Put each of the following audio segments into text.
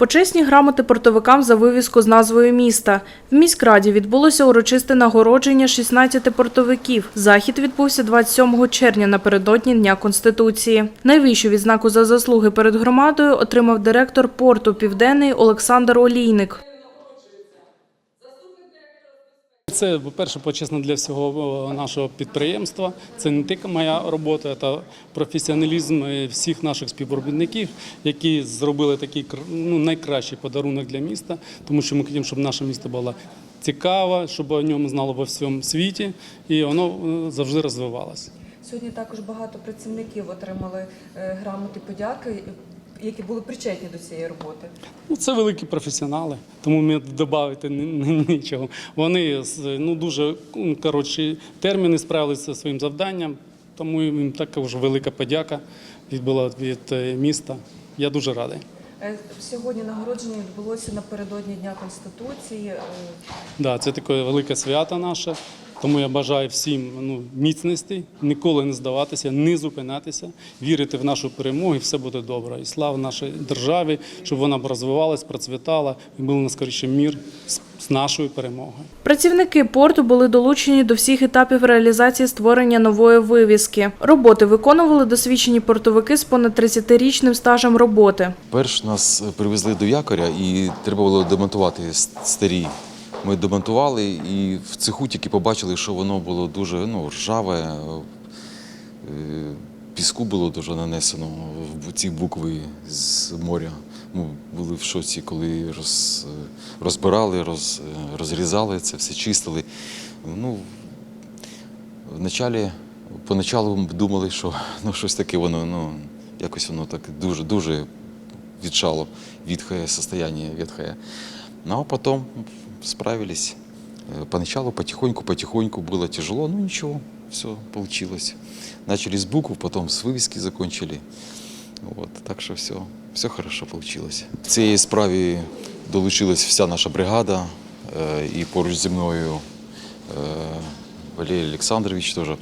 Почесні грамоти портовикам за вивізку з назвою міста. В міськраді відбулося урочисте нагородження 16 портовиків. Захід відбувся 27 червня напередодні Дня Конституції. Найвищу відзнаку за заслуги перед громадою отримав директор порту Південний Олександр Олійник. Це, по-перше, почесно для всього нашого підприємства. Це не тільки моя робота, це професіоналізм е, всіх наших співробітників, які зробили такий ну, найкращий подарунок для міста, тому що ми хочемо, щоб наше місто було цікаве, щоб о ньому знало во всьому світі, і воно е, завжди розвивалося. Сьогодні також багато працівників отримали е, грамоти подяки, які були причетні до цієї роботи. Ну, це великі професіонали, тому мені додати нічого. Вони ну, дуже ну, коротші терміни справилися зі своїм завданням, тому їм також велика подяка відбула від е, міста. Я дуже радий. Е, Сьогодні нагородження відбулося напередодні Дня Конституції. Е, Да, це таке велике свято наше. Тому я бажаю всім ну, міцності, ніколи не здаватися, не зупинятися, вірити в нашу перемогу, і все буде добре. І слава нашій державі, щоб вона розвивалась, процвітала і був наскоріше мір з, з нашою перемогою. Працівники порту були долучені до всіх етапів реалізації створення нової вивіски. Роботи виконували досвідчені портовики з понад 30-річним стажем роботи. Перш нас привезли до якоря і треба було демонтувати старі. Ми демонтували і в цеху тільки побачили, що воно було дуже ну, ржаве, е, піску було дуже нанесено в ці букви з моря. Ми були в шоці, коли роз, розбирали, роз, розрізали це, все чистили. Ну, Вначалі, поначалу думали, що ну, щось таке воно, ну, якось воно так дуже, дуже ветшало, ветхое состояние, ветхое. Ну, а потом справились. Э, Поначалу потихоньку-потихоньку было тяжело, но ничего, все получилось. Начали с букв, потом с вывески закончили. Вот, так що все, все хорошо получилось. В цій справі долучилась вся наша бригада е, і поруч зі мною е, Валерий Александрович тоже.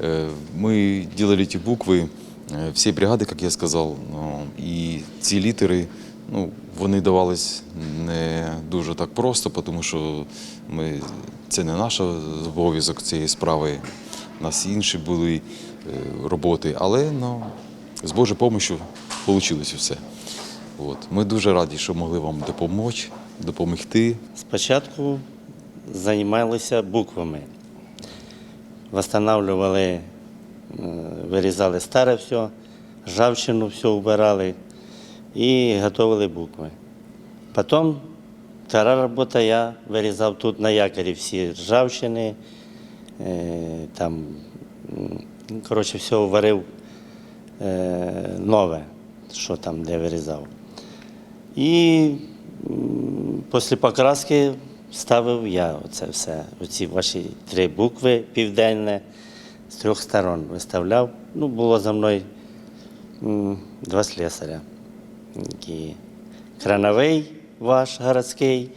Э, Мы делали эти буквы э, всей бригады, как я сказал, ну, і ці літери, ну, вони давались не дуже так просто, тому що ми, це не наш обов'язок цієї справи. У нас інші були е, роботи, але ну, з Божою допомогою вийшло все. От. Ми дуже раді, що могли вам допомогти, допомогти. Спочатку займалися буквами. Восстанавливали, е, вирізали старе все, ржавчину все убирали і готували букви. Потім втора робота я вирізав тут на якорі всі ржавчини, е, там, м, коротше, все варив е, нове, що там, де вирізав. І після покраски ставив я оце все, оці ваші три букви південне з трьох сторон виставляв. Ну, було за мною два слесаря. Які крановий ваш городський,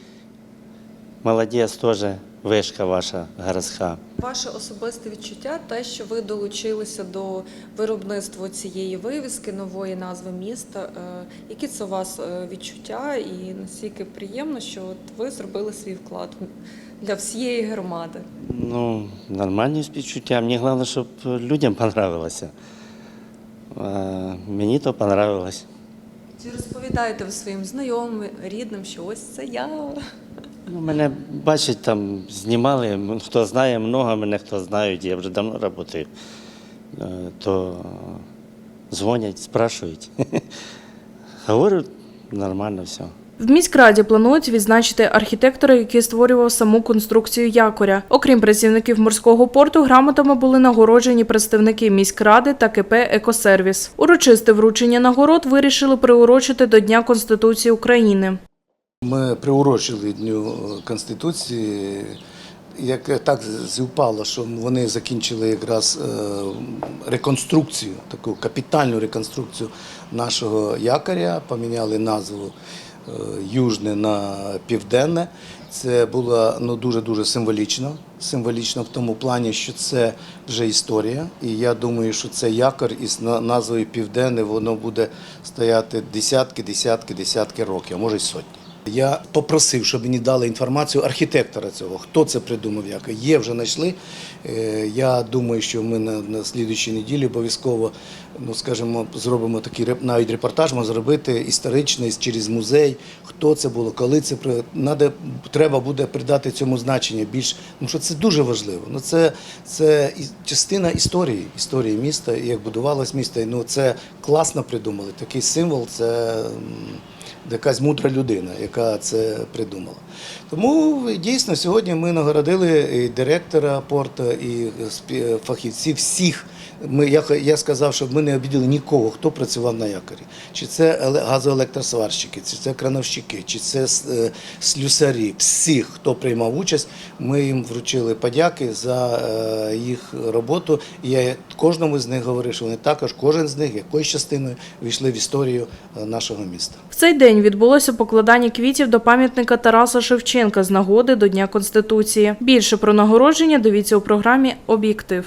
молодець теж, вишка ваша городська. Ваше особисте відчуття, те, що ви долучилися до виробництва цієї вивіски, нової назви міста. е, Які це у вас е, відчуття і наскільки приємно, що от ви зробили свій вклад для всієї громади? Ну, нормальні співчуття. Мені головне, щоб людям понравилося. Мені то понравилось. Чи розповідаєте ви своїм знайомим, рідним, що ось це я? Ну, мене бачать там, знімали, хто знає, много мене хто знають, я вже давно працюю. Е, То дзвонять, спрашують. Говорю, нормально все. В міськраді планують відзначити архітектора, який створював саму конструкцію якоря. Окрім працівників морського порту, грамотами були нагороджені представники міськради та КП «Екосервіс». Урочисте вручення нагород вирішили приурочити до Дня Конституції України. Ми приурочили Дню Конституції. Як так зівпало, що вони закінчили якраз е, реконструкцію, таку капітальну реконструкцію нашого якоря, поміняли назву южне на південне. Це було ну, дуже-дуже символічно. Символічно в тому плані, що це вже історія. І я думаю, що це якор із назвою Південне, воно буде стояти десятки, десятки, десятки років, а може й сотні. Я попросив, щоб мені дали інформацію архітектора цього, хто це придумав, як є, вже знайшли. Е, Я думаю, що ми на, на слідуючій неділі обов'язково, ну скажімо, зробимо такий навіть репортаж, можна зробити історичний через музей, хто це було, коли це надо, треба буде придати цьому значення більш, тому що це дуже важливо. Ну це, це частина історії, історії міста, як будувалось місто. Ну це класно придумали. Такий символ це. Якась мудра людина, яка це придумала. Тому дійсно сьогодні ми нагородили і директора порту, і спі- фахівців всіх. Ми, я, я сказав, щоб ми не обідали нікого, хто працював на якорі. Чи це газоелектросварщики, чи це крановщики, чи це е, слюсарі, всіх, хто приймав участь, ми їм вручили подяки за е, їх роботу. І я кожному з них говорив, що вони також, кожен з них якоюсь частиною війшли в історію е, нашого міста. В цей день відбулося покладання квітів до пам'ятника Тараса Шевченка з нагоди до Дня Конституції. Більше про нагородження дивіться у програмі Об'єктив.